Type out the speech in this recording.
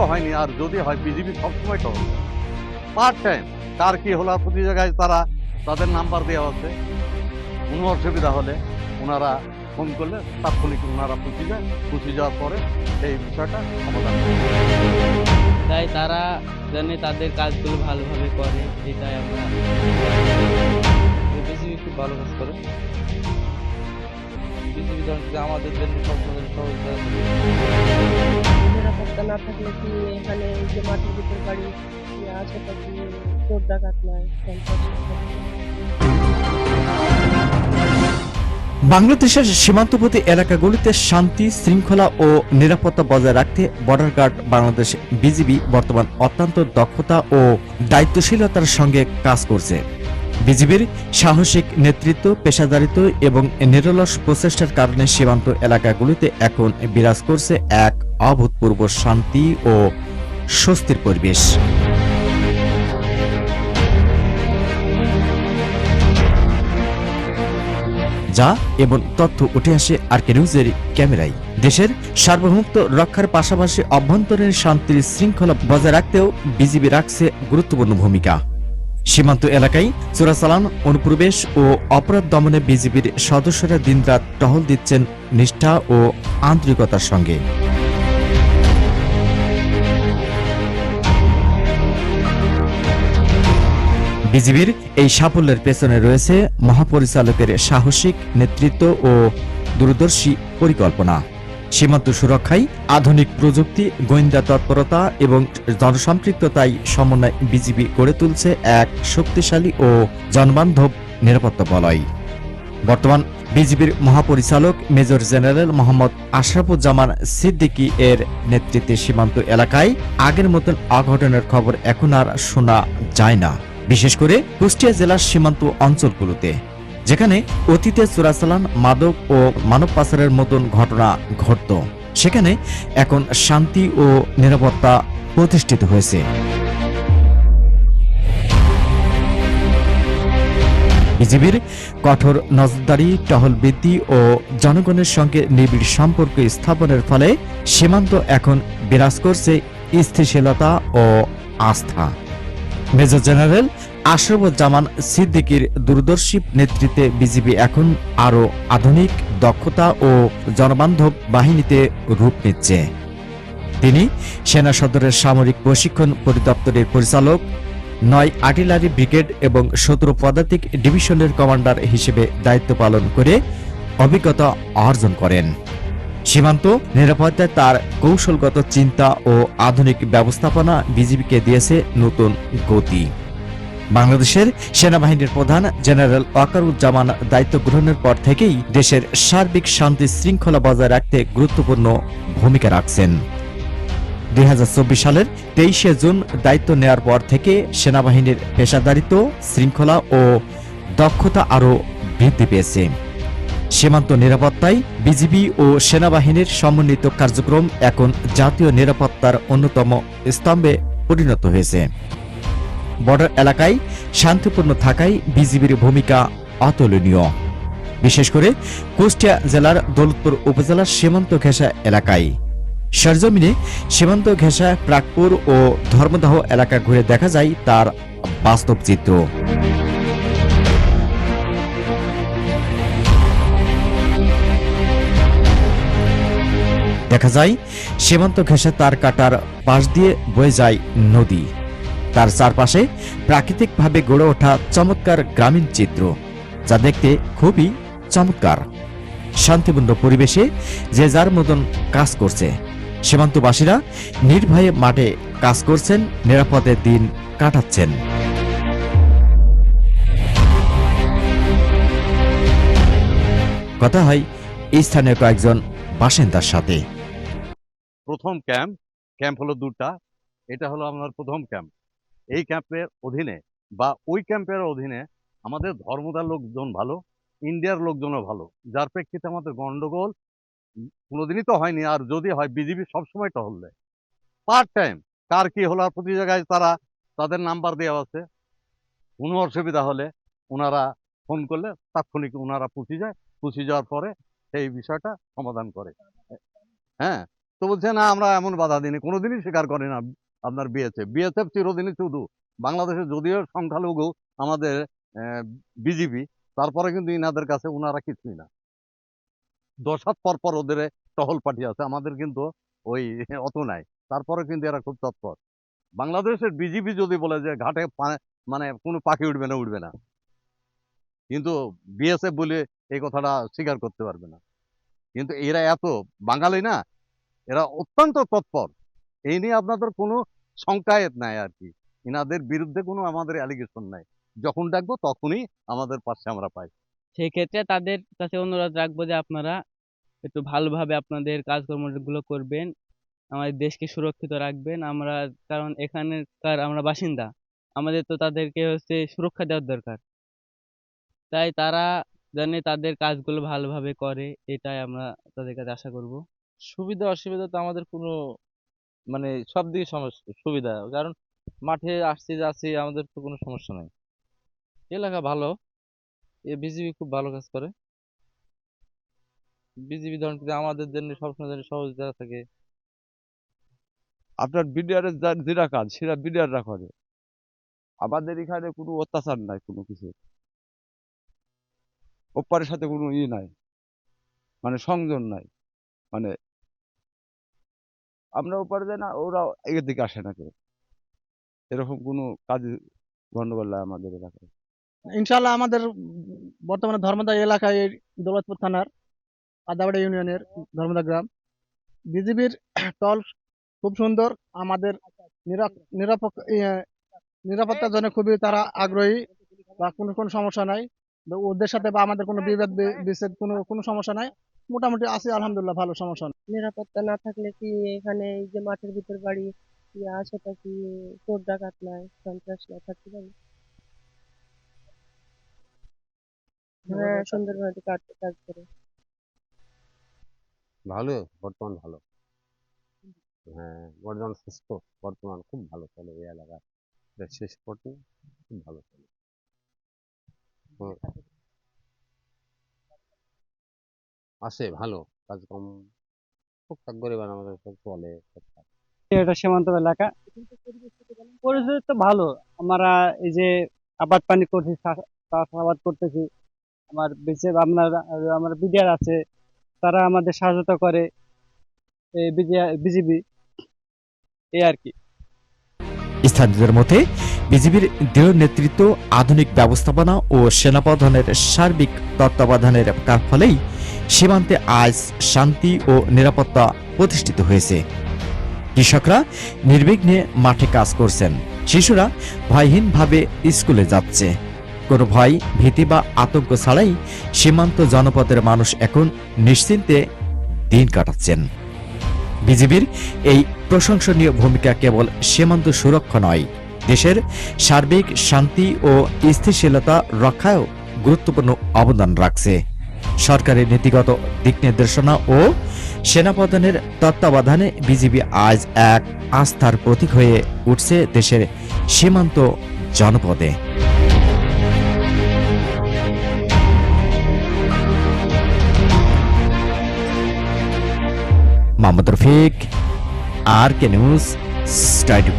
তো হয়নি, আর যদি হয়, বিজেপি সবসময় টহল পার্ট টাইম কার কি হলো? প্রতি জায়গায় তারা তাদের নাম্বার দেওয়া আছে কোনো অসুবিধা হলে ওনারা ফোন করলে তাৎক্ষণিক ওনারা পুষি যায়। পুষি যাওয়ার পরে এই বিষয়টা সমাধান তাই তারা জানে তাদের কাজগুলো ভালোভাবে করে, এটাই আমরা বিজেপি খুব ভালো কাজ করে। বিজেপি আমাদের জন্য সবসময় সহযোগিতা করে। নিরাপত্তা না থাকলে কি এখানে যে মাটির ভিতর বাড়ি কি আশেপাশে চোর ডাকাত বাংলাদেশের সীমান্তবর্তী এলাকাগুলিতে শান্তি, শৃঙ্খলা ও নিরাপত্তা বজায় রাখতে বর্ডার গার্ড বাংলাদেশ বিজিবি বর্তমান অত্যন্ত দক্ষতা ও দায়িত্বশীলতার সঙ্গে কাজ করছে। বিজিবির সাহসিক নেতৃত্ব, পেশাদারিত্ব এবং নিরলস প্রচেষ্টার কারণে সীমান্ত এলাকাগুলিতে এখন বিরাজ করছে এক অভূতপূর্ব শান্তি ও স্বস্তির পরিবেশ। যা এবং তথ্য উঠে আসে আর কে নিউজের ক্যামেরায়। দেশের সার্বভৌমত্ব রক্ষার পাশাপাশি অভ্যন্তরীণ শান্তির শৃঙ্খলা বজায় রাখতেও বিজিবি রাখছে গুরুত্বপূর্ণ ভূমিকা। সীমান্ত এলাকায় চোরাচালান, অনুপ্রবেশ ও অপরাধ দমনে বিজিবির সদস্যরা দিনরাত টহল দিচ্ছেন নিষ্ঠা ও আন্তরিকতার সঙ্গে। বিজিবির এই সাফল্যের পেছনে রয়েছে মহাপরিচালকের সাহসিক নেতৃত্ব ও দূরদর্শী পরিকল্পনা। সীমান্ত সুরক্ষায় আধুনিক প্রযুক্তি, গোয়েন্দা তৎপরতা এবং জনসম্পৃক্ততায় সমন্বয় বিজিবি গড়ে তুলছে এক শক্তিশালী ও জনবান্ধব নিরাপত্তা বলয়। বর্তমান বিজিবির মহাপরিচালক মেজর জেনারেল মোহাম্মদ আশরাফুজ্জামান সিদ্দিকী এর নেতৃত্বে সীমান্ত এলাকায় আগের মতন অঘটনের খবর এখন আর শোনা যায় না। বিশেষ করে কুষ্টিয়া জেলার সীমান্ত অঞ্চলগুলোতে, যেখানে অতীতে চোরাচালান, মাদক ও মানব পাচারের মতন ঘটনা ঘটত। সেখানে এখন শান্তি ও নিরাপত্তা প্রতিষ্ঠিত হয়েছে। বিজিবির কঠোর নজরদারি, টহল বৃদ্ধি ও জনগণের সঙ্গে নিবিড় সম্পর্ক স্থাপনের ফলে সীমান্ত এখন বিরাজ করছে স্থিতিশীলতা ও আস্থা। মেজর জেনারেল আশরফুজ্জামান সিদ্দিকীর দূরদর্শী নেতৃত্বে বিজিবি এখন আরও আধুনিক, দক্ষতা ও জনবান্ধব বাহিনীতে রূপ নিচ্ছে। তিনি সেনা সদরের সামরিক প্রশিক্ষণ পরিদপ্তরের পরিচালক, নয় আর্টিলারি ব্রিগেড এবং সতেরো পদাতিক ডিভিশনের কমান্ডার হিসেবে দায়িত্ব পালন করে অভিজ্ঞতা অর্জন করেন। সীমান্ত নিরাপত্তায় তার কৌশলগত চিন্তা ও আধুনিক ব্যবস্থাপনা বিজিবিকে দিয়েছে নতুন গতি। বাংলাদেশের সেনাবাহিনীর প্রধান জেনারেল ওয়াকারুজ্জামান দায়িত্ব গ্রহণের পর থেকেই দেশের সার্বিক শান্তি শৃঙ্খলা বজায় রাখতে গুরুত্বপূর্ণ ভূমিকা রাখছেন। দুই হাজার চব্বিশ সালের তেইশে জুন দায়িত্ব নেয়ার পর থেকে সেনাবাহিনীর পেশাদারিত্ব, শৃঙ্খলা ও দক্ষতা আরও বৃদ্ধি পেয়েছে। সীমান্ত নিরাপত্তায় বিজিবি ও সেনাবাহিনীর সমন্বিত কার্যক্রম এখন জাতীয় নিরাপত্তার অন্যতম স্তম্ভে পরিণত হয়েছে। বর্ডার এলাকায় শান্তিপূর্ণ থাকায় বিজিবির ভূমিকা অতুলনীয়। বিশেষ করে কুষ্টিয়া জেলার দৌলতপুর উপজেলার সীমান্ত ঘেঁষা এলাকায়। সরজমিনে সীমান্ত ঘেঁষা প্রাকপুর ও ধর্মদাহ এলাকা ঘুরে দেখা যায় তার বাস্তব চিত্র। দেখা যায়, সীমান্ত ঘেঁষে তার কাটার পাশ দিয়ে বয়ে যায় নদী। তার চারপাশে প্রাকৃতিকভাবে গড়ে ওঠা চমৎকার গ্রামীণ চিত্র, যা দেখতে খুবই চমৎকার। শান্তিপূর্ণ পরিবেশে যে যার মতন কাজ করছে। সীমান্তবাসীরা নির্ভয়ে মাঠে কাজ করছেন, নিরাপদে দিন কাটাচ্ছেন। কথা হয় এই স্থানীয় কয়েকজন বাসিন্দার সাথে। প্রথম ক্যাম্প ক্যাম্প হলো দুটা, এটা হলো আমার প্রথম ক্যাম্প। এই ক্যাম্পের অধীনে বা ওই ক্যাম্পের অধীনে আমাদের ধর্মদার লোকজন ভালো, ইন্ডিয়ার লোকজনও ভালো। যার প্রেক্ষিতে আমাদের গন্ডগোল কোনোদিনই তো হয়নি, আর যদি হয় বিজেপি সবসময় টহল দেয়। পার্ট টাইম কার কি হলো আর প্রতি জায়গায় তারা তাদের নাম্বার দেওয়া আছে। কোনো অসুবিধা হলে ওনারা ফোন করলে তাৎক্ষণিক ওনারা পুষি যায় পুষি যাওয়ার পরে সেই বিষয়টা সমাধান করে। হ্যাঁ তো বলছে, না, আমরা এমন বাধা দিইনি, কোনোদিনই স্বীকার করে না আপনার বিএসএফ বিএসএফ চিরদিনই শুধু বাংলাদেশে যদিও সংখ্যালঘু আমাদের বিজিবি তারপরে কিন্তু ইনাদের কাছে ওনারা কিছুই না। দশ হাত পর পর ওদের টহল পাঠিয়ে আছে, আমাদের কিন্তু ওই অত নাই। তারপরে কিন্তু এরা খুব তৎপর। বাংলাদেশের বিজিবি যদি বলে যে ঘাটে মানে কোনো পাখি উঠবে না উঠবে না। কিন্তু বিএসএফ বলে এই কথাটা স্বীকার করতে পারবে না। কিন্তু এরা এত বাঙালি না এরা অত্যন্ত তৎপর। এই নিয়ে আপনাদের কোনো শঙ্কায়ত নাই আর কি। ইনাদের বিরুদ্ধে কোনো আমাদের অ্যালিগেশন নাই। যখন ডাকবো তখনই আমাদের পাশে আমরা পাই। সেই ক্ষেত্রে তাদের কাছে অনুরোধ রাখব যে আপনারা একটু ভালোভাবে আপনাদের কাজকর্মগুলো করবেন। আমাদের দেশকে সুরক্ষিত রাখবেন। আমরা, কারণ এখানকার আমরা বাসিন্দা। আমাদের তো তাদেরকে হচ্ছে সুরক্ষা দেওয়ার দরকার। তাই তারা জানে তাদের কাজগুলো ভালোভাবে করে। এটাই আমরা তাদের কাছে আশা করব। সুবিধা অসুবিধা তো আমাদের কোনো মানে সব দিকে সমস্যা সুবিধা। কারণ মাঠে আসছি, যাচ্ছি, আমাদের তো কোনো সমস্যা নাই। এলাকা ভালো। এ বিজিবি খুব ভালো কাজ করে। বিজিবি ধরুন আমাদের জন্য, সবসময় জন্য সহযোগিতা থাকে। আপনার বিডিআরের যেটা কাজ, সেটা বিডিআররা করে। আমাদের এখানে কোনো অত্যাচার নাই কোনো কিছু। ওপারের সাথে কোনো ই নাই। মানে সংযোগ নাই। মানে আমরা ওপারে যাই না ওরা এর দিকে আসে না কেউ এরকম কোনো কাজ গন্ডগোল নাই আমাদের এলাকায়? ইনশাল্লাহ আমাদের বর্তমানে ধর্মদা এলাকায় দৌলতপুর থানার আদাবাড়ি ইউনিয়নের ধর্মদা গ্রাম। বিজিবির টল খুব সুন্দর, আমাদের নিরাপত্তার জন্য খুবই তারা আগ্রহী বা কোনো কোনো সমস্যা নাই। ওদের সাথে বা আমাদের কোনো বিভেদ বিচ্ছেদ কোনো কোনো সমস্যা নাই। মোটামুটি আছে আলহামদুলিল্লাহ ভালো সমস্যা নাই। নিরাপত্তা না থাকলে কি এখানে এই যে মাঠের ভিতর বাড়ি কি আশেপাশে কি চোর ডাকাত নাই সন্ত্রাস না থাকতে পারে? হ্যাঁ সুন্দরভাবে কাজ কাজ করে। ভালো বর্তমান ভালো। হ্যাঁ বর্তমান সুস্থ বর্তমান খুব ভালো চলে এই এলাকা শেষ পর্যন্ত খুব ভালো চলে। আছে ভালো। কাজকর্ম টুকটাক করে আমাদের সব চলে। এটা সীমান্ত এলাকা। পরিস্থিতি তো ভালো। আমরা এই যে আবাদ পানি করছি চাষ- চাষাবাদ করতেছি। আমার বেঁচে আপনার আমার বিডিআর আছে। তারা আমাদের সহায়তা করে এই বিজিবি এই আর কি। স্থানীয়দের মতে বিজিবির দৃঢ় নেতৃত্ব আধুনিক ব্যবস্থাপনা ও সেনাপ্রধানের সার্বিক তত্ত্বাবধানের কার ফলেই সীমান্তে আজ শান্তি ও নিরাপত্তা প্রতিষ্ঠিত হয়েছে। কৃষকরা নির্বিঘ্নে মাঠে কাজ করছেন। শিশুরা ভয়হীনভাবে স্কুলে যাচ্ছে। কোনো ভয়, ভীতি বা আতঙ্ক ছাড়াই সীমান্ত জনপদের মানুষ এখন নিশ্চিন্তে দিন কাটাচ্ছেন। বিজিবির এই প্রশংসনীয় ভূমিকা কেবল সীমান্ত সুরক্ষা নয়, দেশের সার্বিক শান্তি ও স্থিতিশীলতা রক্ষায়ও গুরুত্বপূর্ণ অবদান রাখছে। সরকারের নীতিগত দিক নির্দেশনা ও সেনাপ্রধানের তত্ত্বাবধানে বিজিবি আজ এক আস্থার প্রতীক হয়ে উঠছে দেশের সীমান্ত জনপদে। Mohammad Rafiq, R K News twenty